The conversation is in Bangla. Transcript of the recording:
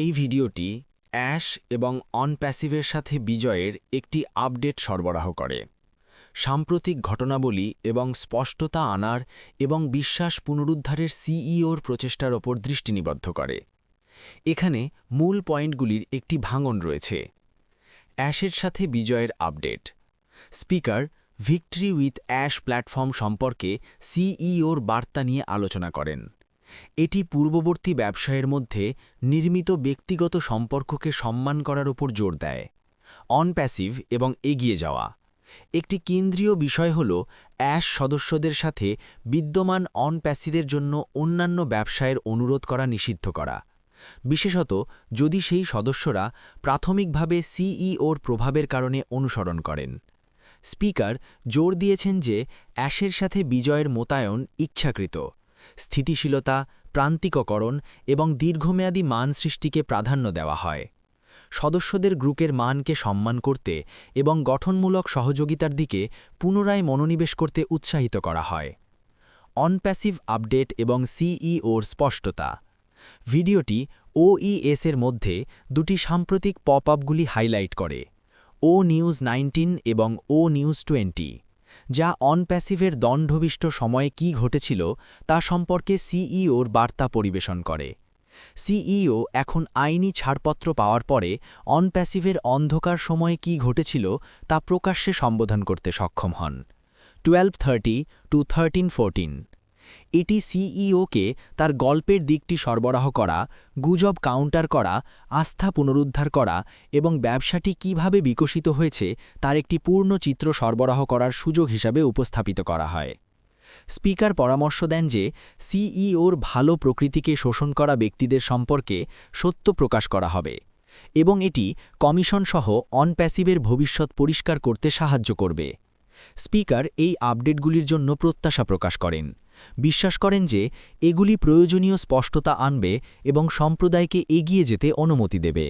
এই ভিডিওটি অ্যাশ এবং অনপ্যাসিভের সাথে বিজয়ের একটি আপডেট সরবরাহ করে। সাম্প্রতিক ঘটনাবলী এবং স্পষ্টতা আনার এবং বিশ্বাস পুনরুদ্ধারের সিইওর প্রচেষ্টার ওপর দৃষ্টি নিবদ্ধ করে। এখানে মূল পয়েন্টগুলির একটি ভাঙন রয়েছে। অ্যাশের সাথে বিজয়ের update. Speaker, victory with Ash platform সম্পর্কে সিইওর বার্তা নিয়ে আলোচনা করেন। এটি পূর্ববর্তী ব্যবসায়ের মধ্যে নির্মিত ব্যক্তিগত সম্পর্ককে সম্মান করার উপর জোর দেয়। অনপ্যাসিভ এবং এগিয়ে যাওয়া। একটি কেন্দ্রীয় বিষয় হল অ্যাশ সদস্যদের সাথে বিদ্যমান অনপ্যাসিভের জন্য অন্যান্য ব্যবসায়ের অনুরোধ করা নিষিদ্ধ করা। বিশেষত যদি সেই সদস্যরা প্রাথমিকভাবে সিইওর প্রভাবের কারণে অনুসরণ করেন। স্পিকার জোর দিয়েছেন যে অ্যাশের সাথে বিজয়ের মোতায়ন ইচ্ছাকৃত। স্থিতিশীলতা, প্রান্তিককরণ এবং দীর্ঘমেয়াদী মান সৃষ্টিকে প্রাধান্য দেওয়া হয়। সদস্যদের গ্রুপের মানকে সম্মান করতে এবং গঠনমূলক সহযোগিতার দিকে পুনরায় মনোনিবেশ করতে উৎসাহিত করা হয়। অনপ্যাসিভ আপডেট এবং সিইওর স্পষ্টতা। ভিডিওটি ওইএস এর মধ্যে দুটি সাম্প্রতিক পপ আপগুলি হাইলাইট করে, ও নিউজ নাইনটিন এবং ও নিউজ টোয়েন্টি। যা অনপ্যাসিভের দণ্ডবিষ্ট সময়ে কি ঘটেছিল তা সম্পর্কে সিইওর বার্তা পরিবেশন করে। সিইও এখন আইনি ছাড়পত্র পাওয়ার পরে অনপ্যাসিভের অন্ধকার সময়ে কি ঘটেছিল তা প্রকাশ্যে সম্বোধন করতে সক্ষম হন। Twelve thirty two thirteen fourteen এটি সিইওকে তার গল্পের দিকটি সরবরাহ করা, গুজব কাউন্টার করা, আস্থা পুনরুদ্ধার করা এবং ব্যবসাটি কীভাবে বিকশিত হয়েছে তার একটি পূর্ণ চিত্র সরবরাহ করার সুযোগ হিসাবে উপস্থাপিত করা হয়। স্পিকার পরামর্শ দেন যে, সিইওর ভালো প্রকৃতিকে শোষণ করা ব্যক্তিদের সম্পর্কে সত্য প্রকাশ করা হবে এবং এটি কমিশনসহ অনপ্যাসিভের ভবিষ্যৎ পরিষ্কার করতে সাহায্য করবে। স্পিকার এই আপডেটগুলির জন্য প্রত্যাশা প্রকাশ করেন। বিশ্বাস করেন যে এগুলি প্রয়োজনীয় স্পষ্টতা আনবে এবং সম্প্রদায়কে এগিয়ে যেতে অনুমতি দেবে।